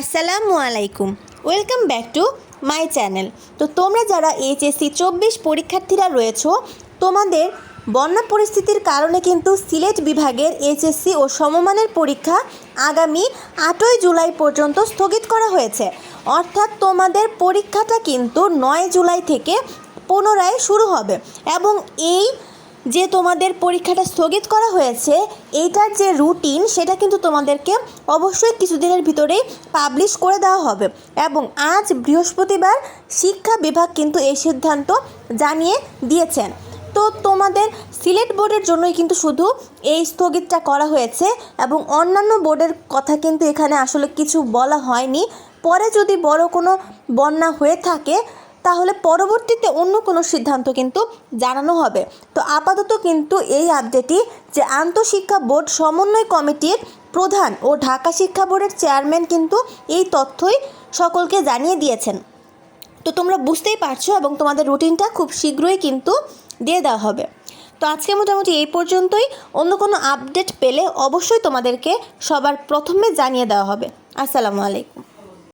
আসসালামু আলাইকুম। Welcome back to my channel তো তোমরা যারা এইচএসসি চব্বিশ পরীক্ষার্থীরা রয়েছো, তোমাদের বন্যা পরিস্থিতির কারণে কিন্তু সিলেট বিভাগের এইচএসসি ও সমমানের পরীক্ষা আগামী আটই জুলাই পর্যন্ত স্থগিত করা হয়েছে। অর্থাৎ তোমাদের পরীক্ষাটা কিন্তু নয় জুলাই থেকে পুনরায় শুরু হবে এবং এই যে তোমাদের পরীক্ষাটা স্থগিত করা হয়েছে, এইটার যে রুটিন সেটা কিন্তু তোমাদেরকে অবশ্যই কিছুদিনের ভিতরেই পাবলিশ করে দেওয়া হবে। এবং আজ বৃহস্পতিবার শিক্ষা বিভাগ কিন্তু এই সিদ্ধান্ত জানিয়ে দিয়েছেন তো তোমাদের সিলেট বোর্ডের জন্যই কিন্তু শুধু এই স্থগিতটা করা হয়েছে এবং অন্যান্য বোর্ডের কথা কিন্তু এখানে আসলে কিছু বলা হয়নি। পরে যদি বড় কোনো বন্যা হয়ে থাকে তাহলে পরবর্তীতে অন্য কোনো সিদ্ধান্ত কিন্তু জানানো হবে। তো আপাতত কিন্তু এই আপডেটই যে আন্তঃশিক্ষা বোর্ড সমন্বয় কমিটির প্রধান ও ঢাকা শিক্ষা বোর্ডের চেয়ারম্যান কিন্তু এই তথ্যই সকলকে জানিয়ে দিয়েছেন। তো তোমরা বুঝতেই পারছ এবং তোমাদের রুটিনটা খুব শীঘ্রই কিন্তু দিয়ে দেওয়া হবে। তো আজকে মোটামুটি এই পর্যন্তই। অন্য কোনো আপডেট পেলে অবশ্যই তোমাদেরকে সবার প্রথমে জানিয়ে দেওয়া হবে। আসসালামু আলাইকুম।